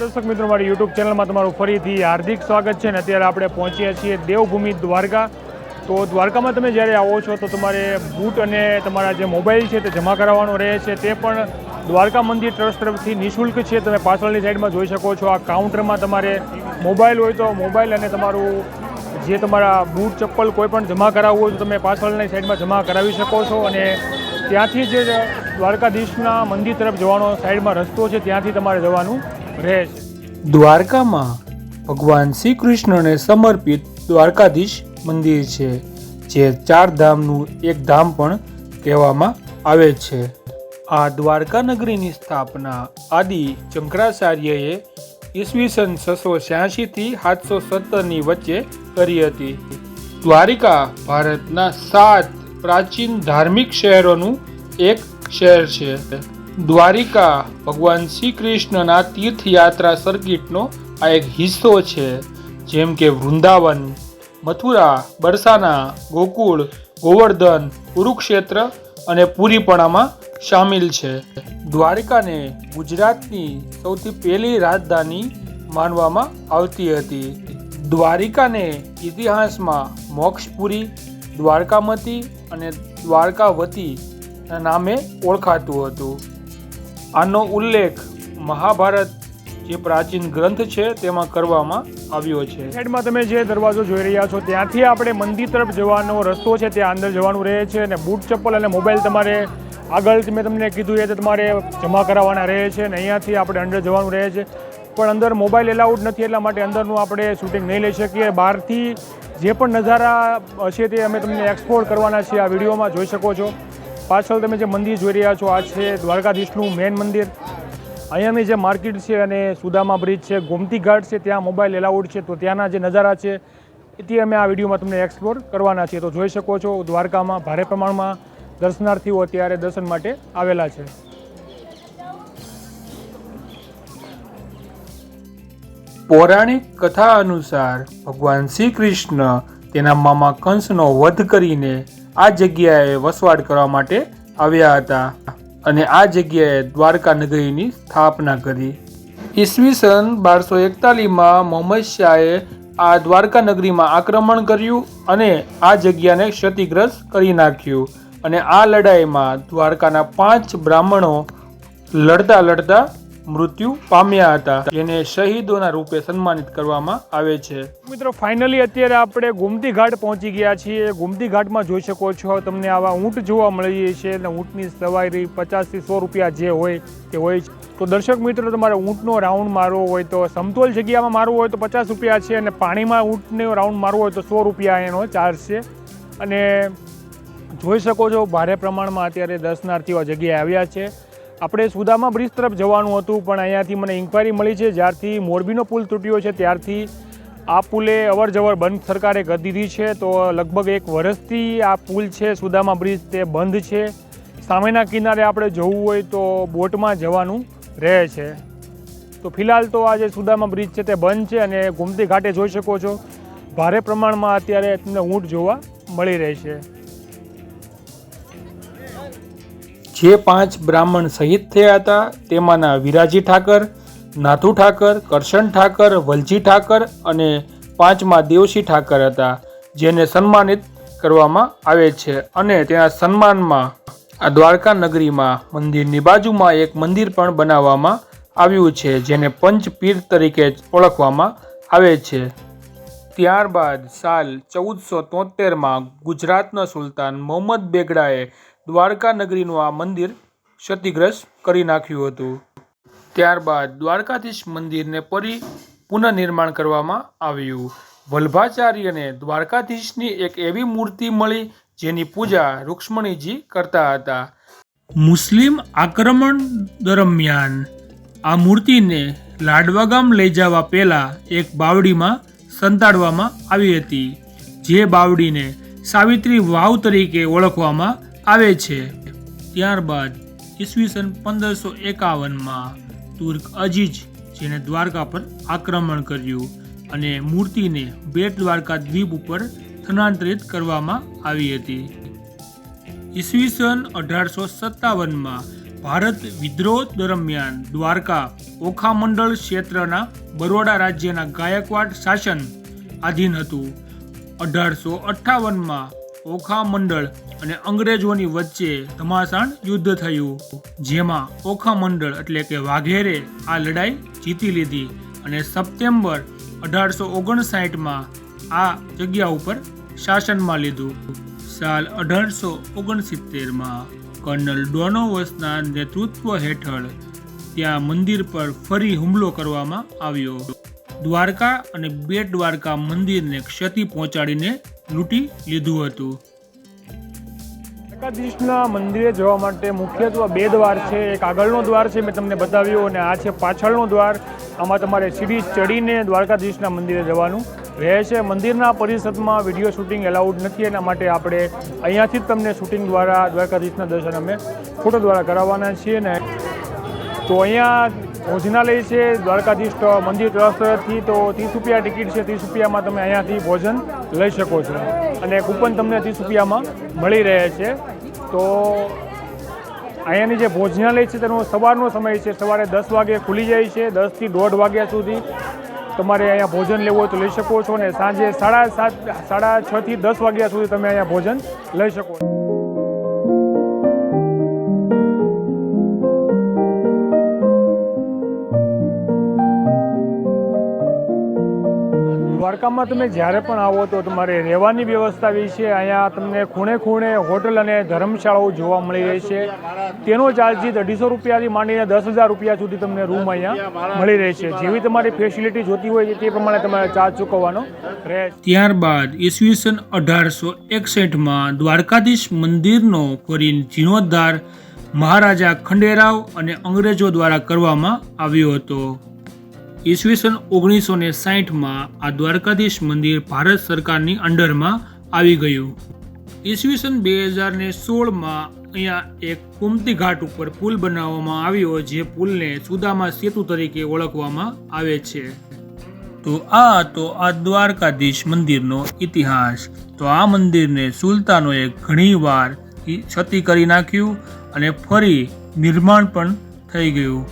દર્શક મિત્રો, મારી યુટ્યુબ ચેનલમાં તમારું ફરીથી હાર્દિક સ્વાગત છે ને અત્યારે આપણે પહોંચ્યા છીએ દેવભૂમિ દ્વારકા. તો દ્વારકામાં તમે જ્યારે આવો છો, તો તમારે બૂટ અને તમારા જે મોબાઈલ છે તે જમા કરાવવાનો રહે છે. તે પણ દ્વારકા મંદિર ટ્રસ્ટ તરફથી નિઃશુલ્ક છે. તમે પાછળની સાઈડમાં જોઈ શકો છો, આ કાઉન્ટરમાં તમારે મોબાઈલ હોય તો મોબાઈલ અને તમારું જે તમારા બૂટ, ચપ્પલ કોઈ પણ જમા કરાવવું હોય તો તમે પાછળની સાઈડમાં જમા કરાવી શકો છો. અને ત્યાંથી જે દ્વારકાધીશના મંદિર તરફ જવાનો સાઈડમાં રસ્તો છે, ત્યાંથી તમારે જવાનું રહે છે. દ્વારકામાં ભગવાન શ્રી કૃષ્ણને સમર્પિત દ્વારકાધીશ મંદિર છે, જે ચાર ધામનું એક ધામ પણ કહેવામાં આવે છે. આ દ્વારકા નગરીની સ્થાપના આદિ શંકરાચાર્યએ ઈસવીસન છસો છ્યાસીથી સાતસો સત્તરની વચ્ચે કરી હતી. દ્વારિકા ભારતના સાત પ્રાચીન ધાર્મિક શહેરોનું એક શહેર છે. દ્વારિકા ભગવાન શ્રી કૃષ્ણના તીર્થયાત્રા સર્કિટનો આ એક હિસ્સો છે, જેમ કે વૃંદાવન, મથુરા, બરસાના, ગોકુળ, ગોવર્ધન, કુરુક્ષેત્ર અને પુરી પણ આમાં સામેલ છે. દ્વારિકાને ગુજરાતની સૌથી પહેલી રાજધાની માનવામાં આવતી હતી. દ્વારિકાને ઇતિહાસમાં મોક્ષપુરી, દ્વારકામતી અને દ્વારકાવતી નામે ઓળખાતું હતું. આનો ઉલ્લેખ મહાભારત જે પ્રાચીન ગ્રંથ છે તેમાં કરવામાં આવ્યો છે. સાઈડમાં તમે જે દરવાજો જોઈ રહ્યા છો, ત્યાંથી આપણે મંદિર તરફ જવાનો રસ્તો છે ત્યાં અંદર જવાનું રહે છે અને બૂટ ચપ્પલ અને મોબાઈલ તમારે આગળ મેં તમને કીધું એ તમારે જમા કરાવવાના રહે છે અને અહીંયાથી આપણે અંદર જવાનું રહે છે. પણ અંદર મોબાઈલ એલાઉડ નથી, એટલા માટે અંદરનું આપણે શૂટિંગ નહીં લઈ શકીએ. બહારથી જે પણ નજારા હશે તે અમે તમને એક્સપ્લોર કરવાના છીએ, આ વિડીયોમાં જોઈ શકો છો. પાછળ તમે જે મંદિર જોઈ રહ્યા છો, આ છે દ્વારકાધીશનું મેન મંદિર. અહીંયાની જે માર્કેટ છે અને સુદામા બ્રિજ છે, ગોમતી ઘાટ છે, ત્યાં મોબાઈલ એલાઉડ છે. તો ત્યાંના જે નજારા છે તે અમે આ વિડીયોમાં તમને એક્સપ્લોર કરવાના છીએ. તો જોઈ શકો છો, દ્વારકામાં ભારે પ્રમાણમાં દર્શનાર્થીઓ અત્યારે દર્શન માટે આવેલા છે. પૌરાણિક કથા અનુસાર ભગવાન શ્રી કૃષ્ણ તેના મામા કંસનો વધ કરીને આ જગ્યાએ વસવાટ કરવા માટે આવ્યા હતા અને આ જગ્યાએ દ્વારકા નગરીની સ્થાપના કરી. ઈસવીસન બારસો એકતાલીસમાં મોહમ્મદ શાહે આ દ્વારકા નગરીમાં આક્રમણ કર્યું અને આ જગ્યાને ક્ષતિગ્રસ્ત કરી નાખ્યું અને આ લડાઈમાં દ્વારકાના પાંચ બ્રાહ્મણો લડતા લડતા મૃત્યુ પામ્યા હતા. જેને શહીદોના રૂપે સન્માનિત કરવામાં આવે છે. મિત્રો ફાઇનલી અત્યારે આપણે ગોમતી ઘાટ પહોંચી ગયા છીએ. ગોમતી ઘાટમાં જોઈ શકો છો, તમને આવા ઊંટ જોવા મળી છે અને ઊંટની સવારી પચાસથી સો રૂપિયા જે હોય તે હોય છે. તો દર્શક મિત્રો, તમારે ઊંટનો રાઉન્ડ મારવો હોય તો સમતોલ જગ્યામાં મારવો હોય તો પચાસ રૂપિયા છે અને પાણીમાં ઊંટનો રાઉન્ડ મારવો હોય તો સો રૂપિયા એનો ચાર્જ છે. અને જોઈ શકો છો, ભારે પ્રમાણમાં અત્યારે દર્શનાર્થીઓ જગ્યાએ આવ્યા છે. આપણે સુદામા બ્રિજ તરફ જવાનું હતું, પણ અહીંયાથી મને ઇન્ક્વાયરી મળી છે, જ્યારથી મોરબીનો પુલ તૂટ્યો છે, ત્યારથી આ પુલે અવર જવર બંધ સરકારે કરી દીધી છે. તો લગભગ એક વર્ષથી આ પુલ છે, સુદામા બ્રિજ તે બંધ છે. સામેના કિનારે આપણે જવું હોય તો બોટમાં જવાનું રહે છે. તો ફિલહાલ તો આ જે સુદામા બ્રિજ છે તે બંધ છે અને ગોમતી ઘાટે જોઈ શકો છો. ભારે પ્રમાણમાં અત્યારે તમને ઊંટ જોવા મળી રહેશે. જે પાંચ બ્રાહ્મણ શહીદ થયા હતા, તેમાંના વિરાજી ઠાકર, નાથુ ઠાકર, કરશન ઠાકર, વલજી ઠાકર અને પાંચમા દેવસી ઠાકર હતા, જેને સન્માનિત કરવામાં આવે છે. અને તેના સન્માનમાં આ દ્વારકા નગરીમાં, મંદિરની બાજુમાં એક મંદિર પણ બનાવવામાં આવ્યું છે, જેને પંચપીર તરીકે ઓળખવામાં આવે છે. ત્યારબાદ સાલ ચૌદસો તોતેરમાં ગુજરાતના સુલતાન મોહમ્મદ બેગડાએ દ્વારકા નગરીનું આ મંદિર ક્ષતિગ્રસ્ત કરી નાખ્યું હતું. ત્યારબાદ દ્વારકાધીશ મંદિરને ફરી પુનઃનિર્માણ કરવામાં આવ્યું. વલ્ભાચાર્યને દ્વારકાધીશની એક એવી મૂર્તિ મળી જેની પૂજા રૂક્ષ્મણીજી કરતા હતા. મુસ્લિમ આક્રમણ દરમિયાન આ મૂર્તિને લાડવા ગામ લઈ જવા પહેલાં એક બાવડીમાં સંતાડવામાં આવી હતી. જે બાવડીને સાવિત્રી વાવ તરીકે ઓળખવામાં આવે છે. ત્યારબાદ ઈસવીસન પંદરસો એકાવનમાં તુર્ક અજીજ જેને દ્વારકા પર આક્રમણ કર્યું અને મૂર્તિને બેટ દ્વારકા દ્વીપ ઉપર સ્થાનાંતરિત કરવામાં આવી હતી. ઈસવીસન અઢારસો સત્તાવનમાં ભારત વિદ્રોહ દરમિયાન દ્વારકા ઓખા મંડળ ક્ષેત્રના બરોડા રાજ્યના ગાયકવાડ શાસન આધીન હતું. અઢારસો અઠ્ઠાવનમાં ઓખા મંડળ અને અંગ્રેજોની વચ્ચે ઘમાસાણ યુદ્ધ થયું. જેમાં ઓખા મંડળ એટલે કે વાઘેરે આ લડાઈ જીતી લીધી અને સપ્ટેમ્બર અઢારસો ઓગણસાઠમાં આ જગ્યા ઉપર શાસનમાં લીધું. સાલ અઢારસો ઓગણસિત્તેરમાં કર્નલ ડોનોવસના નેતૃત્વ હેઠળ ત્યાં મંદિર પર ફરી હુમલો કરવામાં આવ્યો. દ્વારકા અને બેટ દ્વારકા મંદિરને ક્ષતિ પહોંચાડીને લૂંટી લીધું હતું. દ્વારકાધીશના મંદિરે જવા માટે મુખ્યત્વે બે દ્વાર છે. એક આગળનો દ્વાર છે મેં તમને બતાવ્યું અને આ છે પાછળનો દ્વાર. આમાં તમારે સીડી ચડીને દ્વારકાધીશના મંદિરે જવાનું. રહે છે મંદિરના પરિસરમાં વીડિયો શૂટિંગ એલાઉડ નથી. એના માટે આપણે અહીંયાથી જ તમને શૂટિંગ દ્વારા દ્વારકાધીશના દર્શન અમે ફોટો દ્વારા કરાવવાના છીએ ને. તો અહીંયા ભોજનાલય છે, દ્વારકાધીશ મંદિર ટ્રસ્ટથી તો ત્રીસ રૂપિયા ટિકિટ છે, ત્રીસ રૂપિયામાં તમે અહીંયાથી ભોજન લઈ શકો છો. અને કૂપન તમને ત્રીસ રૂપિયામાં મળી રહે છે. તો અહીંયાની જે ભોજનાલય છે, તેનો સવારનો સમય છે, સવારે દસ વાગે ખુલી જાય છે, દસથી દોઢ વાગ્યા સુધી તમારે અહીંયા ભોજન લેવું હોય તો લઈ શકો છો અને સાંજે સાડા સાત, સાડા છથી દસ વાગ્યા સુધી તમે અહીંયા ભોજન લઈ શકો છો. દ્વારકામાં તમે જ્યારે પણ આવો તો તમારે રહેવાની વ્યવસ્થા વિશે અહીંયા તમને ખૂણે ખૂણે હોટલ અને ધર્મશાળાઓ જોવા મળી રહી છે. તેનો ચાર્જિસ અઢીસો રૂપિયાથી માંડીને દસ હજાર રૂપિયા સુધી તમને રૂમ અહીંયા મળી રહે છે. જેવી તમારી ફેસિલિટી જોતી હોય તે પ્રમાણે તમારે ચાર્જ ચૂકવવાનો રહે ત્યારબાદ ઈસવીસન અઢારસો એકસઠમાં દ્વારકાધીશ મંદિરનો ફરી જીર્ણોદ્ધાર મહારાજા ખંડેરાવ અને અંગ્રેજો દ્વારા કરવામાં આવ્યો હતો. ઈસવીસન ઓગણીસો ને સાહીઠમાં આ દ્વારકાધીશ મંદિર ભારત સરકારની અંડરમાં આવી ગયું. ઈસવીસન બે હજાર ને સોળમાં અહીંયા એક કુમતી ઘાટ ઉપર પુલ બનાવવામાં આવ્યો, જે પુલને સુદામા સેતુ તરીકે ઓળખવામાં આવે છે. તો આ હતો આ દ્વારકાધીશ મંદિરનો ઇતિહાસ. તો આ મંદિરને સુલતાનોએ ઘણીવાર ક્ષતિ કરી નાખ્યું અને ફરી નિર્માણ પણ થઈ ગયું.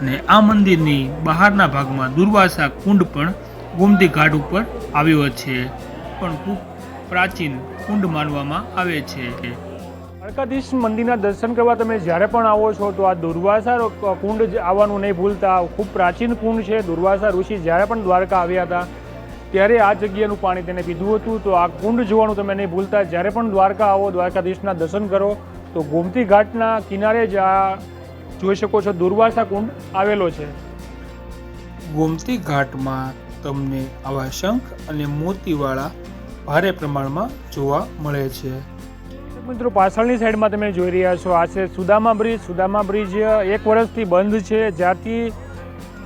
અને આ મંદિરની બહારના ભાગમાં દુર્વાસા કુંડ પણ ગોમતી ઘાટ ઉપર આવ્યો છે, પણ ખૂબ પ્રાચીન કુંડ માનવામાં આવે છે. દ્વારકાધીશ મંદિરના દર્શન કરવા તમે જ્યારે પણ આવો છો, તો આ દુર્વાસા કુંડ આવવાનું નહીં ભૂલતા. ખૂબ પ્રાચીન કુંડ છે. દુર્વાસા ઋષિ જ્યારે પણ દ્વારકા આવ્યા હતા, ત્યારે આ જગ્યાનું પાણી તેને પીધું હતું. તો આ કુંડ જોવાનું તમે નહીં ભૂલતા. જ્યારે પણ દ્વારકા આવો, દ્વારકાધીશના દર્શન કરો, તો ગોમતી ઘાટના કિનારે જ આ જોઈ શકો છો દુર્વાસા કુંડ આવેલો છે. ગોમતી ઘાટમાં તમને આવા શંખ અને મોતીવાળા ભારે પ્રમાણમાં જોવા મળે છે. મિત્રો પાછળની સાઈડમાં તમે જોઈ રહ્યા છો આ છે સુદામા બ્રિજ. સુદામા બ્રિજ એક વર્ષથી બંધ છે. જ્યારથી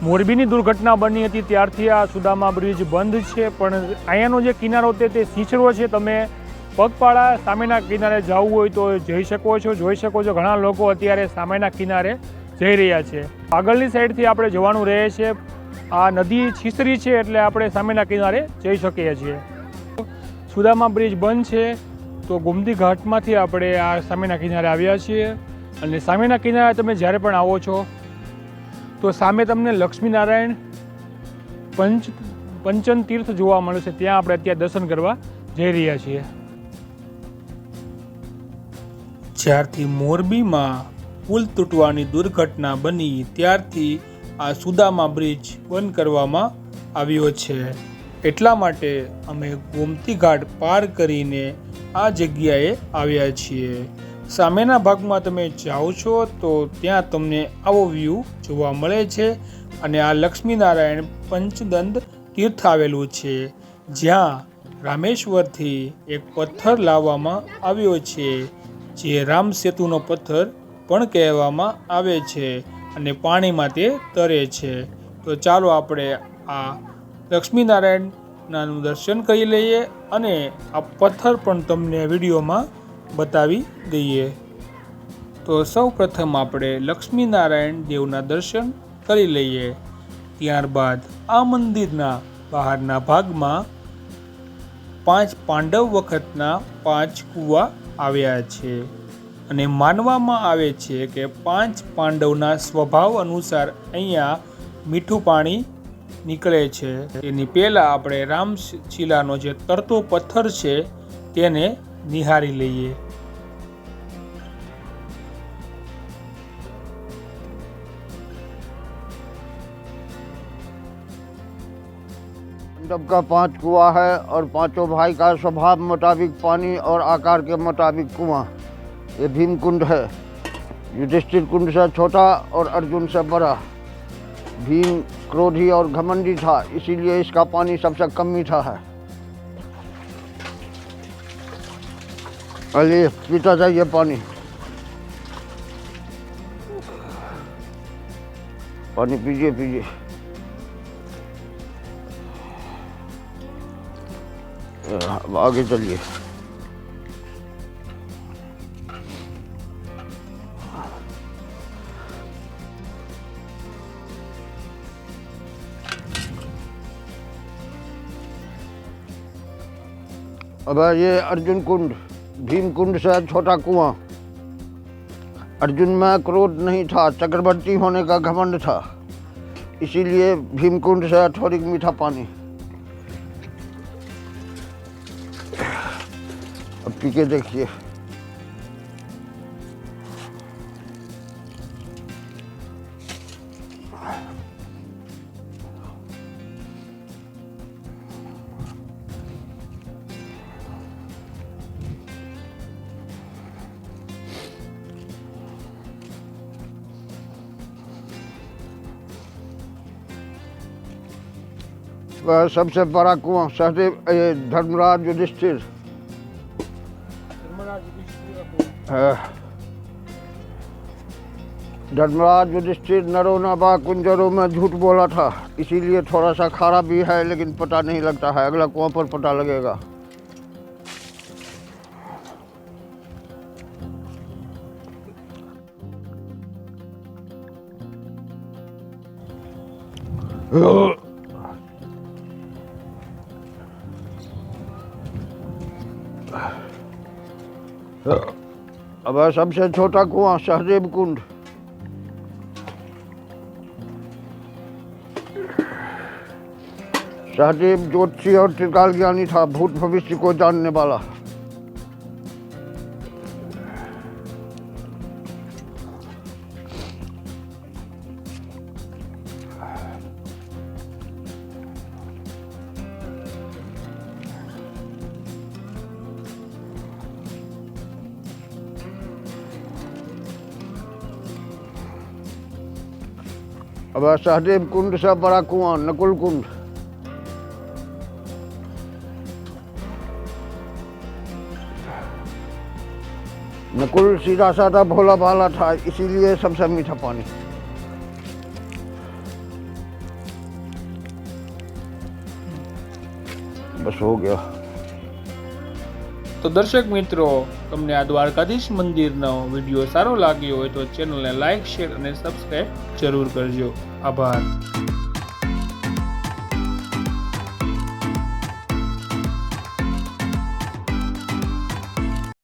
મોરબીની દુર્ઘટના બની હતી ત્યારથી આ સુદામા બ્રિજ બંધ છે. પણ અહીંયાનો જે કિનારો તે તે છે. તમે પગપાળા સામેના કિનારે જવું હોય તો જઈ શકો છો, જોઈ શકો છો. ઘણા લોકો અત્યારે સામેના કિનારે જઈ રહ્યા છે. આગળની સાઈડથી આપણે જવાનું રહે છે, આ નદી છીસરી છે એટલે આપણે સામેના કિનારે જઈ શકીએ છીએ. સુદામા બ્રિજ બંધ છે, તો ગોમતી ઘાટમાંથી આપણે આ સામેના કિનારે આવ્યા છીએ. અને સામેના કિનારે તમે જ્યારે પણ આવો છો, તો સામે તમને લક્ષ્મીનારાયણ પંચ, પંચન તીર્થ જોવા મળશે ત્યાં આપણે અત્યારે દર્શન કરવા જઈ રહ્યા છીએ. જ્યારથી મોરબીમાં પુલ તૂટવાની દુર્ઘટના બની, ત્યારથી આ સુદામા બ્રિજ બંધ કરવામાં આવ્યો છે. એટલા માટે અમે ગોમતી ઘાટ પાર કરીને આ જગ્યાએ આવ્યા છીએ. સામેના ભાગમાં તમે જાઓ છો તો ત્યાં તમને આવો વ્યૂ જોવા મળે છે અને આ લક્ષ્મીનારાયણ પંચદંત તીર્થ આવેલું છે. જ્યાં રામેશ્વરથી એક પથ્થર લાવવામાં આવ્યો છે. જે રામ સેતુનો પથ્થર પણ કહેવામાં આવે છે અને પાણીમાં તે તરે છે. તો ચાલો આપણે આ લક્ષ્મીનારાયણનાનું દર્શન કરી લઈએ અને આ પથ્થર પણ તમને વિડીયોમાં બતાવી દઈએ. તો સૌ પ્રથમ આપણે લક્ષ્મીનારાયણ દેવના દર્શન કરી લઈએ. ત્યારબાદ આ મંદિરના બહારના ભાગમાં પાંચ પાંડવ વખતના પાંચ કૂવા આવ્યા છે અને માનવામાં આવે છે કે પાંચ પાંડવના સ્વભાવ અનુસાર અહીંયા મીઠું પાણી નીકળે છે. એની પહેલાં આપણે રામશિલાનો જે તરતો પથ્થર છે તેને નિહાળી લઈએ. मंडप का पाँच कुआ है और पाँचों भाई का स्वभाव मुताबिक पानी और आकार के मुताबिक कुआँ। ये भीम कुंड है। युधिष्ठिर कुंड से छोटा और अर्जुन से बड़ा। भीम क्रोधी और घमंडी था, इसीलिए इसका पानी सबसे कम मीठा है। अली पीता जाइए पानी। पानी पीजिए पीजिए। अब आगे चलिए। अब ये अर्जुन कुंड, भीम कुंड से छोटा कुआँ। अर्जुन में क्रोध नहीं था, चक्रवर्ती होने का घमंड था। इसीलिए भीम कुंड से थोड़ी मीठा पानी। अब पी के देखिए वह सबसे बड़ा कुआं सहदेव ये धर्मराज युधिष्ठिर धर्मराज युधिष्ठिर नरो नभा कुंजरों में झूठ बोला था। इसीलिए थोड़ा सा खारा भी है, लेकिन पता नहीं लगता है। अगला कुआँ पर पता लगेगा। अब सबसे छोटा कुआँ, सहदेव कुंड। सहदेव ज्योतिषी और त्रिकाल ज्ञानी था, भूत भविष्य को जानने वाला। अब सहदेव कुंड से बड़ा कुआँ, नकुल कुंड। नकुल सीधा साधा भोला भाला था इसीलिए सबसे मीठा पानी बस हो गया તો દર્શક મિત્રો તમને આ દ્વારકાધીશ મંદિરનો વિડીયો સારો લાગ્યો હોય તો ચેનલને લાઇક શેર અને સબસ્ક્રાઈબ જરૂર કરજો આભાર